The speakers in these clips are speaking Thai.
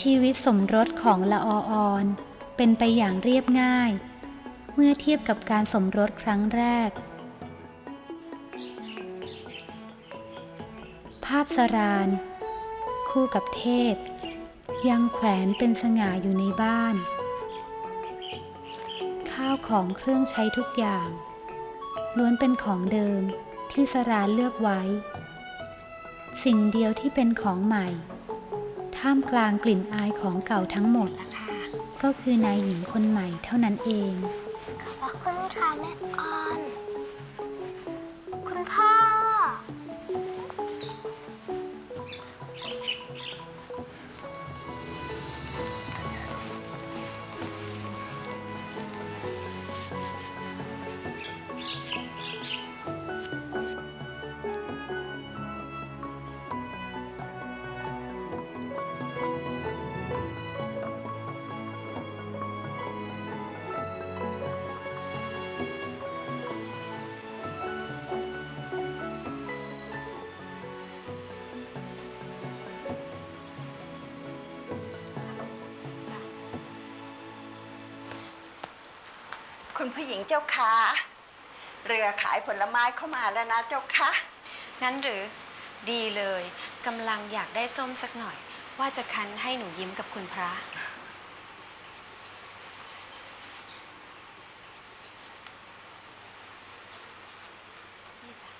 ชีวิตสมรสของละออออน เป็นไปอย่างเรียบง่าย เมื่อเทียบกับการสมรสครั้งแรก ภาพสราน คู่กับเทพ ยังแขวนเป็นสง่าอยู่ในบ้าน ข้าวของเครื่องใช้ทุกอย่าง ล้วนเป็นของเดิมที่สรานเลือกไว้ สิ่งเดียวที่เป็นของใหม่ ท่ามกลางกลิ่นอายของเก่าทั้งหมด ก็คือนายหญิงคนใหม่เท่านั้นเอง ขอบคุณค่ะแม่ คุณผู้หญิงเจ้าคะเรือขายผลไม้เข้ามาแล้วนะเจ้าคะงั้นหรือดีเลยกำลังอยากได้ส้มสักหน่อย ว่าจะคั้นให้หนูยิ้มกับคุณพระ นี่จ้ะ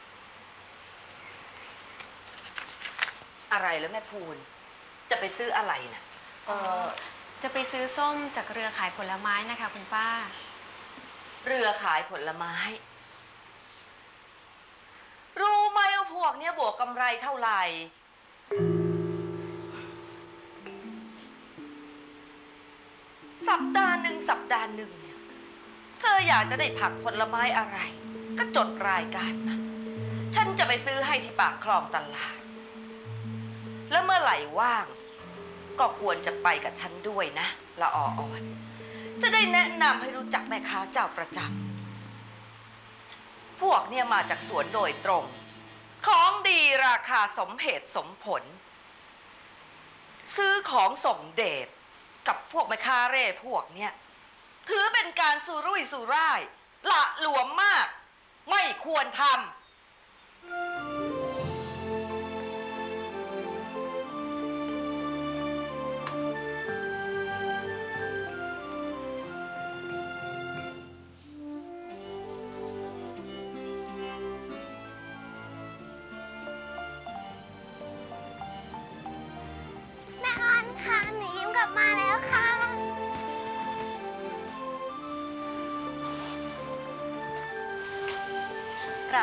อะไรแล้วแม่พูน จะไปซื้ออะไรนะ่ะ เออจะไปซื้อส้มจากเรือขายผลไม้นะคะ คุณป้า เรือขายผลไม้ รู้ไหมว่าพวกเนี้ยบวกกำไรเท่าไหร่ สัปดาห์หนึ่งสัปดาห์หนึ่งเนี่ย เธออยากจะได้ผักผลไม้อะไร ก็จดรายการมา ฉันจะไปซื้อให้ที่ปากคลองตลาด แล้วเมื่อไหร่ว่าง ก็ควรจะไปกับฉันด้วยนะละอออ่อน จะได้แนะนำให้รู้จักแม่ค้าเจ้าประจำพวกเนี่ยมาจากสวนโดยตรง ของดีราคาสมเหตุสมผล ซื้อของส่งเดชกับพวกแม่ค้าเร่พวกเนี่ยถือเป็นการสุรุ่ยสุร่าย ละหลวมมาก ไม่ควรทำ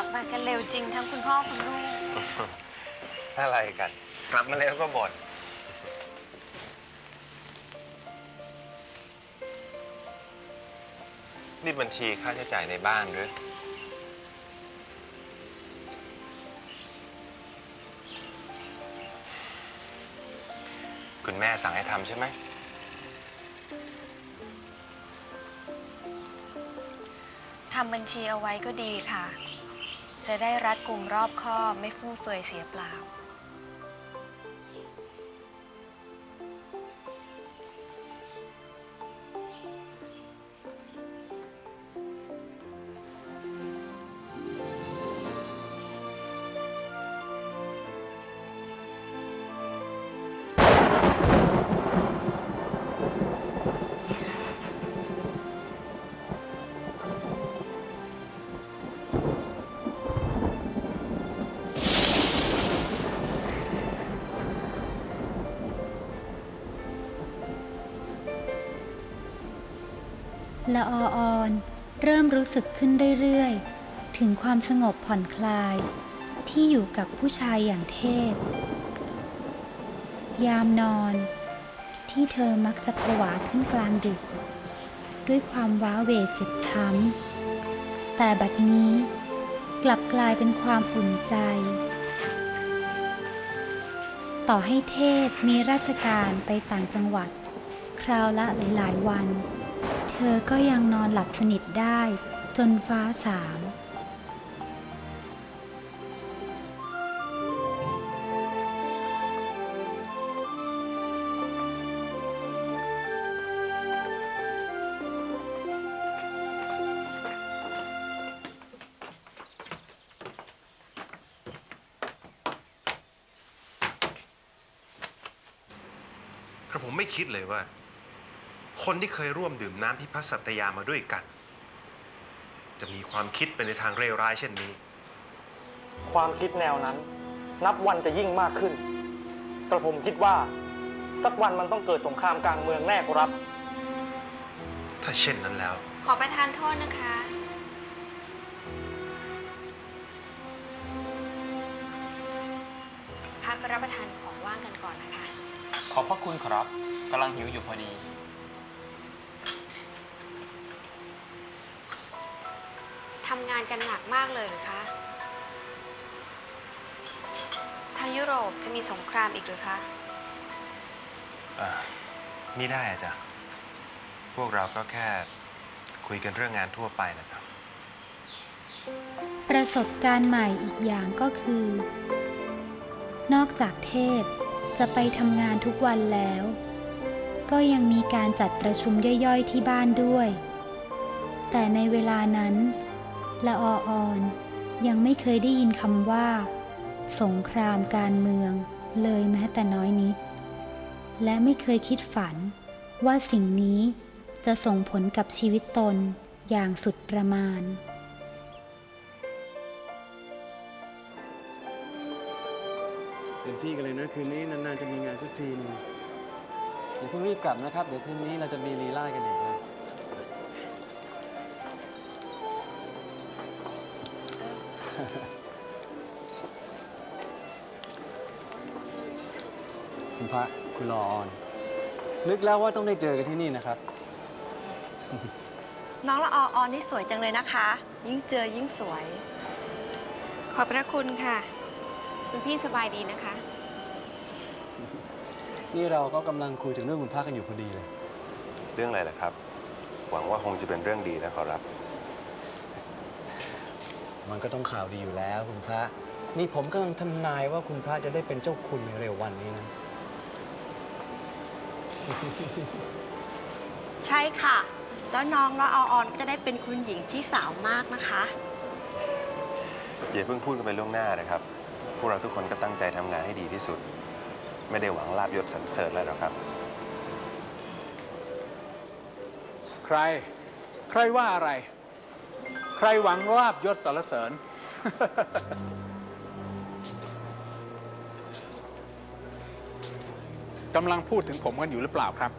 บมากันเร็วจริงทั้งคุณพ่อคุณลูก อะไรกัน กลับมาแล้วก็บ่นนี่บัญชีค่าใช้จ่ายในบ้านหรือคุณแม่สั่งให้ทำใช่ไหม ทำบัญชีเอาไว้ก็ดีค่ะ จะได้รัดกุมรอบคอบไม่ฟุ่มเฟือยเสียเปล่า ละออออน เริ่มรู้สึกขึ้นเรื่อยๆ ถึงความสงบผ่อนคลาย ที่อยู่กับผู้ชายอย่างเทพ ยามนอน ที่เธอมักจะผวาขึ้นกลางดึก ด้วยความว้าเวเจ็บช้ำ แต่บัดนี้กลับกลายเป็นความอุ่นใจ ต่อให้เทพมีราชการไปต่างจังหวัด คราวละหลายๆวัน ธอก็ยังนอนหลับสนิทได้จนฟ้าสางผมไม่คิดเลยว่า คนที่เคยร่วมดื่มน้ำพิพัฒน์สัตยามาด้วยกัน จะมีความคิดไปในทางเลวร้ายเช่นนี้ ความคิดแนวนั้น นับวันจะยิ่งมากขึ้น กระผมคิดว่า สักวันมันต้องเกิดสงครามกลางเมืองแน่ครับ ถ้าเช่นนั้นแล้ว ขอประทานโทษนะคะ พักรับประทานของว่างกันก่อนนะคะ ขอบพระคุณครับกำลังหิวอยู่พอดีำงานกันหนักมากเลยหรือคะ ทางยุโรปจะมีสงครามอีกหรือคะ อ่าไม่ได้อะจ๊ะ พวกเราก็แค่คุยกันเรื่องงานทั่วไปนะจ๊ะ ประสบการณ์ใหม่อีกอย่างก็คือ นอกจากเทพจะไปทำงานทุกวันแล้ว ก็ยังมีการจัดประชุมย่อยๆที่บ้านด้วย แต่ในเวลานั้น ละออออน ยังไม่เคยได้ยินคำว่า สงครามการเมืองเลยแม้แต่น้อยนิด และไม่เคยคิดฝันว่าสิ่งนี้จะส่งผลกับชีวิตตนอย่างสุดประมาณ เต็มที่กันเลยนะคืนนี้นานๆจะมีงานสักทีนึงอย่าเพิ่งรีบกลับนะครับ เดี๋ยวคืนนี้เราจะมีลีลากันอีกนะ พระคุณรอออนนึกแล้วว่าต้องได้เจอกันที่นี่นะครับ น้องละออออนนี่สวยจังเลยนะคะ ยิ่งเจอยิ่งสวย ขอบพระคุณค่ะ คุณพี่สบายดีนะคะ นี่เราก็กำลังคุยถึงเรื่องคุณพระกันอยู่พอดีเลย เรื่องอะไรล่ะครับ หวังว่าคงจะเป็นเรื่องดีนะขอรับ มันก็ต้องข่าวดีอยู่แล้วคุณพระ นี่ผมกำลังทำนายว่าคุณพระจะได้เป็นเจ้าคุณในเร็ววันนี้นะ ใช่ค่ะ แล้วน้องละออออนก็จะได้เป็นคุณหญิงที่สาวมากนะคะ อย่าเพิ่งพูดกันไปล่วงหน้านะครับ พวกเราทุกคนก็ตั้งใจทำงานให้ดีที่สุด ไม่ได้หวังลาบยศสรรเสริญอะไรหรอกครับ ใคร ใครว่าอะไร ใครหวังลาบยศสรรเสริญ กำลังพูดถึงผมกันอยู่หรือเปล่าครับ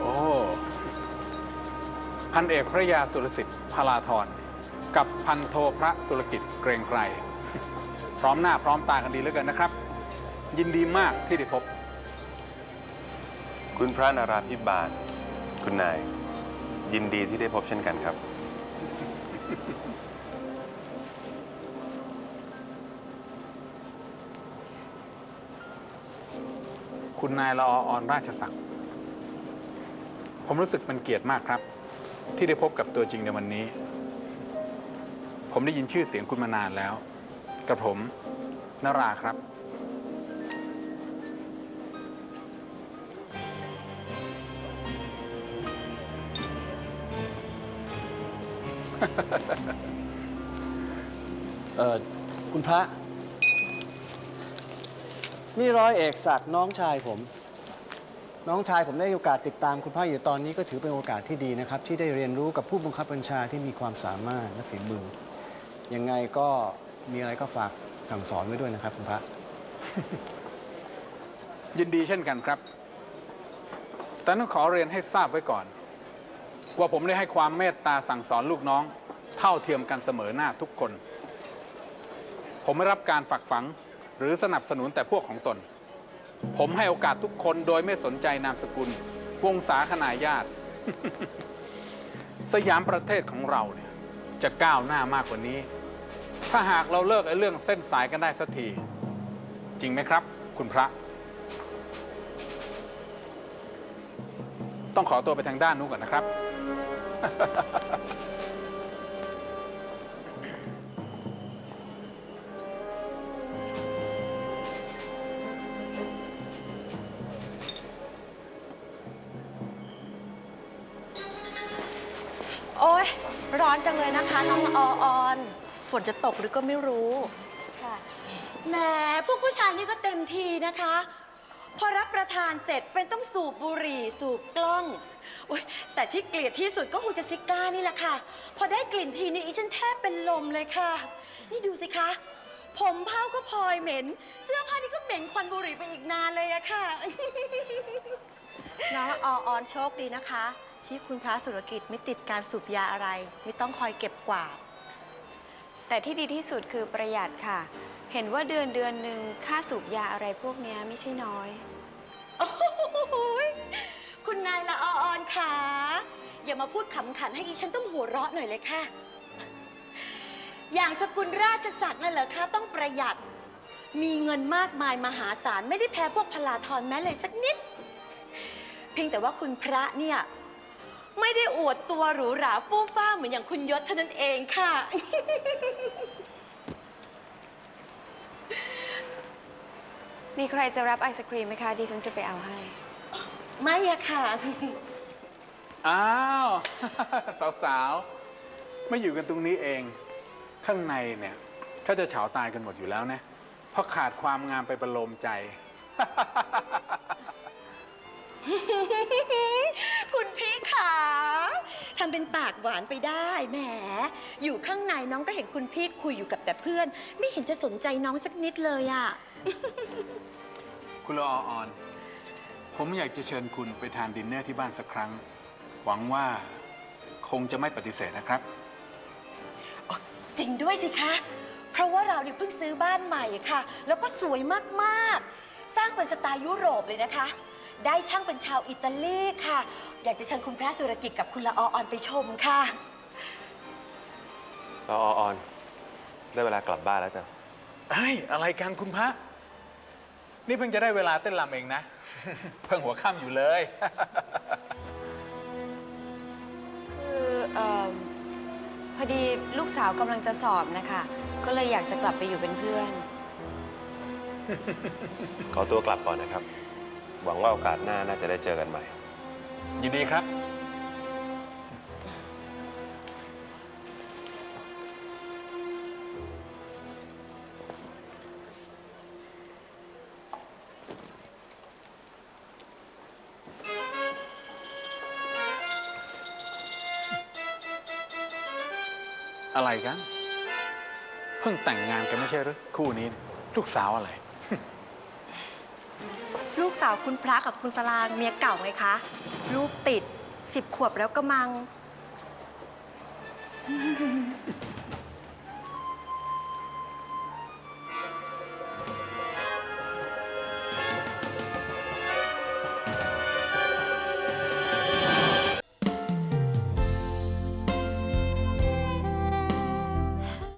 โอ้พันเอกพระยาสุรสิทธิ์พลาธรกับพันโทพระสุรกิจเกรงไกรพร้อมหน้าพร้อมตากันดีเหลือเกินนะครับ ยินดีมากที่ได้พบ คุณพระนาราธิบาล คุณนาย ยินดีที่ได้พบเช่นกันครับ คุณนายละออออนราชศักดิ์ผมรู้สึกเป็นเกียรติมากครับ ที่ได้พบกับตัวจริงในวันนี้ ผมได้ยินชื่อเสียงคุณมานานแล้ว กับผมนราครับ เออคุณพระ นี่ร้อยเอกศักดิ์น้องชายผม น้องชายผมได้โอกาสติดตามคุณพระอยู่ตอนนี้ก็ถือเป็นโอกาสที่ดีนะครับ ที่ได้เรียนรู้กับผู้บังคับบัญชาที่มีความสามารถและฝีมือยังไงก็มีอะไรก็ฝากสั่งสอนไว้ด้วยนะครับคุณพระ ยินดีเช่นกันครับ แต่ต้องขอเรียนให้ทราบไว้ก่อน ว่าผมได้ให้ความเมตตาสั่งสอนลูกน้อง เท่าเทียมกันเสมอหน้าทุกคน ผมไม่รับการฝักฝัง หรือสนับสนุนแต่พวกของตน ผมให้โอกาสทุกคนโดยไม่สนใจนามสกุลวงศาคณาญาติ สยามประเทศของเราเนี่ยจะก้าวหน้ามากกว่านี้ ถ้าหากเราเลิกไอ้เรื่องเส้นสายกันได้สักที จริงไหมครับ คุณพระ ต้องขอตัวไปทางด้านนู้นก่อนนะครับ อ๊ยร้อนจังเลยนะคะน้องละออออนฝนจะตกหรือก็ไม่รู้ ค่ะแหมพวกผู้ชายนี่ก็เต็มทีนะคะ พอรับประทานเสร็จเป็นต้องสูบบุหรี่สูบกล้องโอ๊ยแต่ที่เกลียดที่สุดก็คงจะซิก้านี่แหละค่ะ พอได้กลิ่นทีนี่อีฉันแทบเป็นลมเลยค่ะ นี่ดูสิคะ ผมเผ้าก็พลอยเหม็น เสื้อผ้านี่ก็เหม็นควันบุหรี่ไปอีกนานเลยอะค่ะ น้องอออนโชคดีนะคะ ที่คุณพระสุรกิจไม่ติดการสูบยาอะไร ไม่ต้องคอยเก็บกวาด แต่ที่ดีที่สุดคือประหยัดค่ะ เห็นว่าเดือนเดือนหนึ่งค่าสูบยาอะไรพวกเนี้ยไม่ใช่น้อย โอ้โหยคุณนายละอออนค่ะ อย่ามาพูดขำขันให้อีฉันต้องหัวเราะหน่อยเลยค่ะ อย่างสกุลราชศักดิ์นั่นเหรอคะต้องประหยัด มีเงินมากมายมหาศาลไม่ได้แพ้พวกพลาทอนแม้เลยสักนิด เพียงแต่ว่าคุณพระเนี่ย ไม่ได้อวดตัวหรูหราฟู่ฟ้าเหมือนอย่างคุณยศเท่านั้นเองค่ะ มีใครจะรับไอศครีมไหมคะดิฉันจะไปเอาให้ ไม่อะค่ะ อ้าว สาวๆ ไม่อยู่กันตรงนี้เอง ข้างในเนี่ยเขาจะเฉาตายกันหมดอยู่แล้วนะเพราะขาดความงามไปประโลมใจ คุณพี่ขาทำเป็นปากหวานไปได้แหม อยู่ข้างในน้องก็เห็นคุณพี่คุยอยู่กับแต่เพื่อน ไม่เห็นจะสนใจน้องสักนิดเลยอะคุณละออออน ผมอยากจะเชิญคุณไปทานดินเนอร์ที่บ้านสักครั้ง หวังว่าคงจะไม่ปฏิเสธนะครับ จริงด้วยสิคะ เพราะว่าเราเนี่ยเพิ่งซื้อบ้านใหม่ค่ะ แล้วก็สวยมากๆ สร้างเป็นสไตล์ยุโรปเลยนะคะ ได้ช่างเป็นชาวอิตาลีค่ะ อยากจะเชิญคุณพระสุรกิจกับคุณละออออนไปชมค่ะ รอออน ได้เวลากลับบ้านแล้วจ้ะ เฮ้ยอะไรกันคุณพระ นี่เพิ่งจะได้เวลาเต้นรำเองนะ เพิ่งหัวค่ำอยู่เลย คือเออพอดีลูกสาวกำลังจะสอบนะคะ ก็เลยอยากจะกลับไปอยู่เป็นเพื่อน ขอตัวกลับก่อนนะครับ หวังว่าโอกาสหน้าน่าจะได้เจอกันใหม่ ยินดีครับ อะไรกัน เพิ่งแต่งงานกันไม่ใช่หรือคู่นี้เนี่ยลูกสาวอะไร กสาวคุณพระกับคุณสลางเมียเก่าไงคะลูกติดสิบขวบแล้วก็มัง